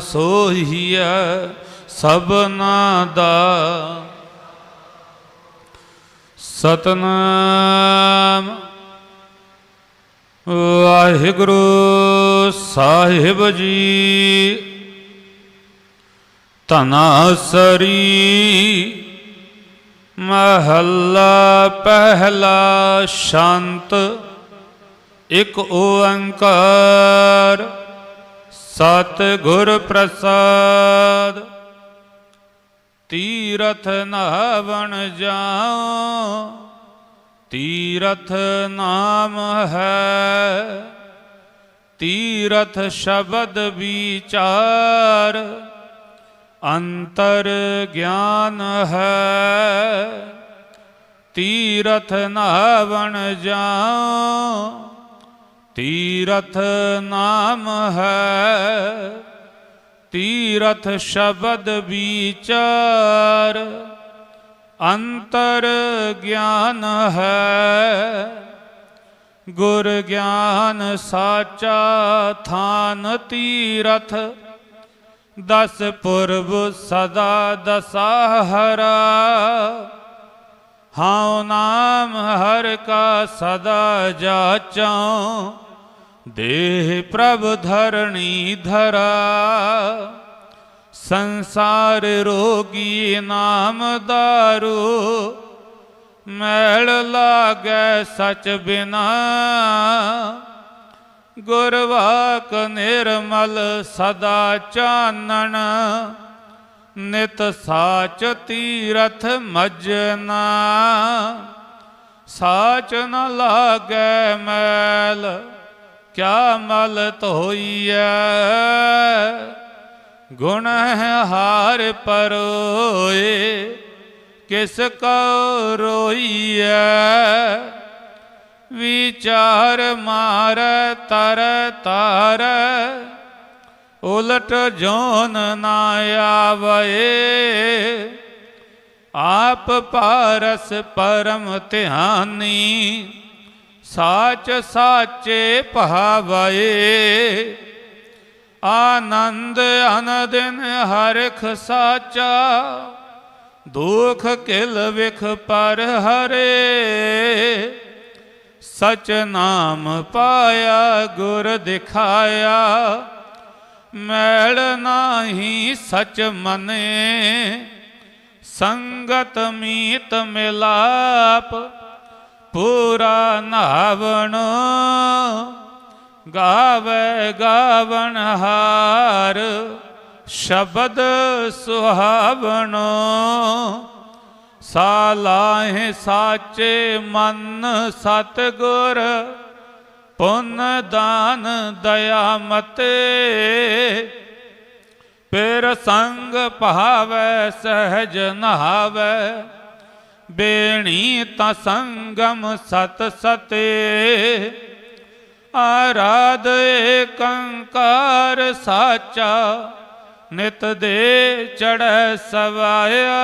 ਸੋਹੀਐ ਸਭਨਾ ਦਾ। ਸਤਨਾਮ ਵਾਹਿਗੁਰੂ ਸਾਹਿਬ ਜੀ। ਧਨਾਸਰੀ ਮਹੱਲਾ ਪਹਿਲਾ ਸ਼ਾਂਤ ਇਕ ਓੰਕਾਰ ਸਤ ਗੁਰ ਪ੍ਰਸਾਦ। ਤੀਰਥ ਨਾਵਣ ਜਾਉ, ਤੀਰਥ ਨਾਮ ਹੈ। ਤੀਰਥ ਸ਼ਬਦ ਵਿਚਾਰ ਅੰਤਰ ਗਿਆਨ ਹੈ। ਤੀਰਥ ਨਾਵਣ ਜਾਉ ਤੀਰਥ ਨਾਮ ਹੈ। ਤੀਰਥ ਸ਼ਬਦ ਵਿਚਾਰ ਅੰਤਰ ਗਿਆਨ ਹੈ। ਗੁਰ ਗਿਆਨ ਸਾਚਾ ਥਾਨ ਤੀਰਥ, ਦਸ ਪੁਰਬ ਸਦਾ ਦਸਾਹਰਾ ਹਉ ਨਾਮ ਹਰ ਕਾ ਸਦਾ ਜਾਚਾਂ ਦੇਹ ਪ੍ਰਭ ਧਰਣੀ ਧਰਾ, ਸੰਸਾਰ ਰੋਗੀ ਨਾਮ ਦਾਰੂ, ਮੈਲ ਲਾਗੈ ਸਚ ਬਿਨਾ। ਗੁਰਵਾਕ ਨਿਰਮਲ ਸਦਾ ਚਾਨਣ, ਨਿਤ ਸਾਚ ਤੀਰਥ ਮਜਨਾ। ਸਾਚ ਨ ਲਾਗੈ ਮੈਲ ਕਿਆ ਮਲ ਧੋਈਐ? ਗੁਣ ਹੈ ਹਾਰ ਪਰੋਏ, ਕਿਸ ਕੋ ਰੋਈਐ? ਵਿਚਾਰ ਮਾਰ, ਤਰ ਤਾਰ, ਉਲਟ ਜੋਨ ਨਾ ਆਵਏ। ਆਪ ਪਾਰਸ ਪਰਮ ਧਿਆਨੀ ਸਾਚ ਸਾਚੇ ਭਾਵਏ ਆਨੰਦ ਅਨਦਿਨ ਹਰਖ ਸਾਚਾ, ਦੁਖ ਕਿਲ ਵਿਖ ਪਰ ਹਰੇ, ਸਚ ਨਾਮ ਪਾਇਆ, ਗੁਰ ਦਿਖਾਇਆ, ਮੈਲ ਨਾਹੀ ਸਚ ਮਨੇ, ਸੰਗਤ ਮੀਤ ਮਿਲਾਪ ਪੂਰਾ ਨਾਵਣ ਗਾਵੇ ਗਾਵਣ ਹਾਰ, ਸ਼ਬਦ ਸੁਹਾਵਣੋ। ਸਾਲਾਹੇ ਸਾਚੇ ਮਨ ਸਤ ਗੁਰ ਪੁੰਨ ਦਾਨ ਦਇਆ ਮਤੇ। ਪੇਰ ਸੰਗ ਭਾਵੈ ਸਹਿਜ ਨਹਾਵੈ ਬੇਣੀ ਤਾ ਸੰਗਮ ਸਤ ਸਤੇ। ਆਰਾਧ ਏਕੰਕਾਰ ਸਾਚਾ, ਨਿਤ ਦੇ ਚੜੈ ਸਵਾਇਆ।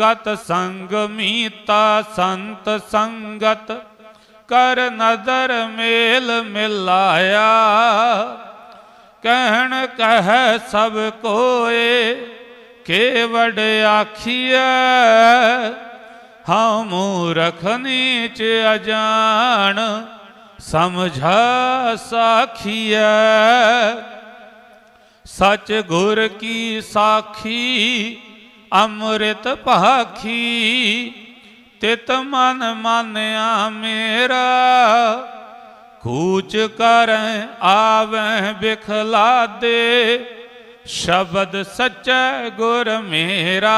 ਗਤ ਸੰਗ ਮੀਤਾ ਸੰਤ ਸੰਗਤ, ਕਰ ਨਦਰ ਮੇਲ ਮਿਲਾਇਆ। ਕਹਿਣ ਕਹਿ ਸਭ ਕੋਏ ਕੇਵੜ ਆਖੀਐ, ਹਉ ਮੂਰਖ ਨੀਚ ਅਜਾਣ, ਸਮਝਾ ਸਾਖੀਐ। ਸਚ ਗੁਰ ਕੀ ਸਾਖੀ, ਅੰਮ੍ਰਿਤ ਭਾਖੀ, ਤਿਤ ਮਨ ਮਾਨਿਆ ਮੇਰਾ ਕੂਚ ਕਰ ਆਵੈ ਬਿਖਲਾ ਦੇ ਸ਼ਬਦ ਸਚੈ ਗੁਰ ਮੇਰਾ।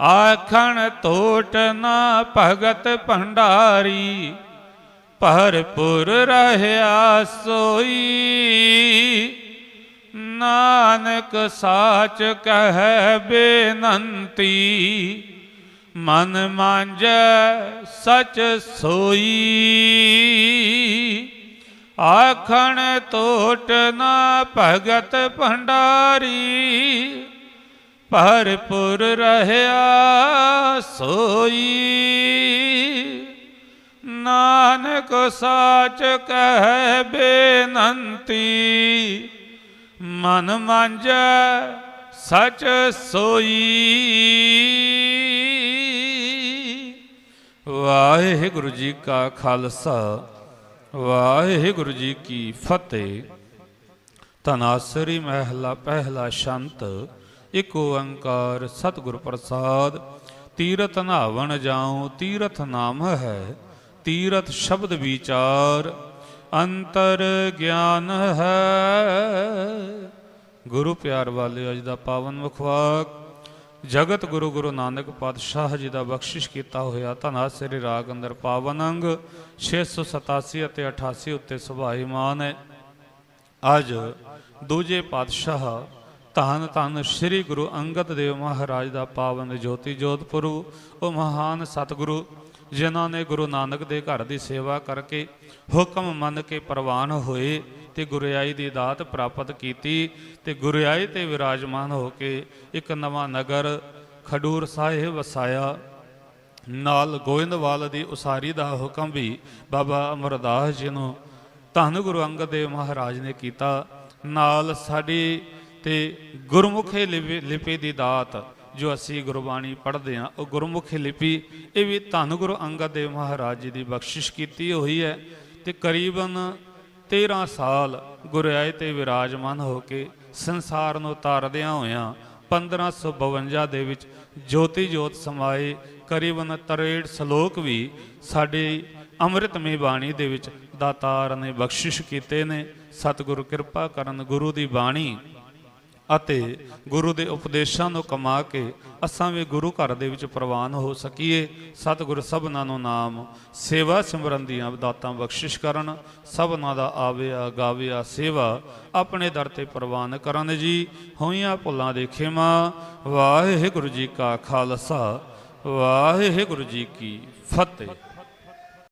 ਆਖਣ ਟੋਟ ਨਾ ਭਗਤ ਭੰਡਾਰੀ, ਭਰਪੁਰ ਰਹਿਆ ਸੋਈ। ਨਾਨਕ ਸਾਚ ਕਹਿ ਬੇਨੰਤੀ, ਮਨ ਮਾਂਜੈ ਸਚ ਸੋਈ। ਆਖਣ ਟੋਟ ਨਾ ਭਗਤ ਭੰਡਾਰੀ, ਭਰਪੁਰ ਰਹਿਆ ਸੋਈ। ਨਾਨਕ ਸਾਚ ਕਹਿ ਬੇਨੰਤੀ, ਮਨ ਮਾਂਜੈ ਸਚ ਸੋਈ। ਵਾਹਿਗੁਰੂ ਜੀ ਕਾ ਖਾਲਸਾ। ਵਾਹਿਗੁਰੂ ਜੀ ਕੀ ਫਤਿਹ। ਤਨਾਸਰੀ ਮਹਿਲਾ, ਪਹਿਲਾ ਸ਼ੰਤ, ਇਕ ਓੰਕਾਰ ਸਤਿਗੁਰ ਪ੍ਰਸਾਦ। ਤੀਰਥ ਨਾਵਣ ਜਾਉ, ਤੀਰਥ ਨਾਮ ਹੈ, ਤੀਰਥ ਸ਼ਬਦ ਵਿਚਾਰ। ਅੰਤਰ ਗਿਆਨ ਹੈ। ਗੁਰੂ ਪਿਆਰ ਵਾਲੇ ਅੱਜ ਦਾ ਪਾਵਨ ਮੁਖਵਾਕ। ਜਗਤ ਗੁਰੂ ਗੁਰੂ ਨਾਨਕ ਪਾਤਸ਼ਾਹ ਜੀ ਦਾ ਬਖਸ਼ਿਸ਼ ਕੀਤਾ ਹੋਇਆ ਧਨਾ ਸ੍ਰੀ ਰਾਗ ਅੰਦਰ ਪਾਵਨ ਅੰਗ 687 ਅਤੇ 88 ਉੱਤੇ ਸੁਭਾਈਮਾਨ ਹੈ। ਅੱਜ ਦੂਜੇ ਪਾਤਸ਼ਾਹ ਧੰਨ ਧੰਨ ਸ੍ਰੀ ਗੁਰੂ ਅੰਗਦ ਦੇਵ ਮਹਾਰਾਜ ਦਾ ਪਾਵਨ ਜੋਤੀ ਜੋਤ ਉਹ ਮਹਾਨ ਸਤਿਗੁਰੂ, ਜਿਨ੍ਹਾਂ ਨੇ ਗੁਰੂ ਨਾਨਕ ਦੇ ਘਰ ਦੀ ਸੇਵਾ ਕਰਕੇ ਹੁਕਮ ਮੰਨ ਕੇ ਪ੍ਰਵਾਨ ਹੋਏ ਤੇ ਗੁਰਿਆਈ ਦੀ ਦਾਤ ਪ੍ਰਾਪਤ ਕੀਤੀ ਤੇ ਗੁਰਿਆਈ ਤੇ ਵਿਰਾਜਮਾਨ ਹੋ ਕੇ ਇੱਕ ਨਵਾਂ ਨਗਰ ਖਡੂਰ ਸਾਹਿਬ ਵਸਾਇਆ। ਨਾਲ ਗੋਇੰਦਵਾਲ ਦੀ ਉਸਾਰੀ ਦਾ ਹੁਕਮ ਵੀ ਬਾਬਾ ਅਮਰਦਾਸ ਜੀ ਨੂੰ ਧੰਨ ਗੁਰੂ ਅੰਗਦ ਦੇਵ ਮਹਾਰਾਜ ਨੇ ਕੀਤਾ। ਨਾਲ ਸਾਡੀ ਤੇ ਗੁਰਮੁਖੀ ਲਿਪੀ ਲਿਪੀ ਦੀ ਦਾਤ ਜੋ ਅਸੀਂ ਗੁਰਬਾਣੀ ਪੜ੍ਹਦੇ ਹਾਂ, ਉਹ ਗੁਰਮੁਖੀ ਲਿਪੀ, ਇਹ ਵੀ ਧੰਨ ਗੁਰੂ ਅੰਗਦ ਦੇਵ ਮਹਾਰਾਜ ਜੀ ਦੀ ਬਖਸ਼ਿਸ਼ ਕੀਤੀ ਹੋਈ ਹੈ ਤੇ ਕਰੀਬਨ 13 ਸਾਲ ਗੁਰਿਆਏ ਤੇ ਵਿਰਾਜਮਾਨ ਹੋ ਕੇ ਸੰਸਾਰ ਨੂੰ ਤਾਰਦਿਆਂ ਹੋਇਆਂ 1552 ਦੇ ਵਿੱਚ ਜੋਤੀ ਜੋਤ ਸਮਾਏ, ਕਰੀਬਨ 63 ਸ਼ਲੋਕ ਵੀ ਸਾਡੇ ਅੰਮ੍ਰਿਤਮਈ ਬਾਣੀ ਦੇ ਵਿੱਚ ਦਾਤਾਰ ਨੇ ਬਖਸ਼ਿਸ਼ ਕੀਤੇ ਨੇ। ਸਤਿਗੁਰ ਕਿਰਪਾ ਕਰਨ ਗੁਰੂ ਦੀ ਬਾਣੀ ਅਤੇ ਗੁਰੂ ਦੇ ਉਪਦੇਸ਼ਾਂ ਨੂੰ ਕਮਾ ਕੇ ਅਸਾਂ ਵੀ ਗੁਰੂ ਘਰ ਦੇ ਵਿੱਚ ਪ੍ਰਵਾਨ ਹੋ ਸਕੀਏ। ਸਤਿਗੁਰ ਸਭਨਾਂ ਨੂੰ ਨਾਮ, ਸੇਵਾ ਸਿਮਰਨ ਦੀਆਂ ਦਾਤਾਂ ਬਖਸ਼ਿਸ਼ ਕਰਨ। ਸਭਨਾਂ ਦਾ ਆਵਿਆ, ਗਾਵਿਆ, ਸੇਵਾ ਆਪਣੇ ਦਰ ਤੇ ਪ੍ਰਵਾਨ ਕਰਨ ਜੀ। ਹੋਈਆਂ ਭੁੱਲਾਂ ਦੇ ਖਿਮਾ, ਵਾਹਿਗੁਰੂ ਜੀ ਕਾ ਖਾਲਸਾ, ਵਾਹਿਗੁਰੂ ਜੀ ਕੀ ਫਤਿਹ।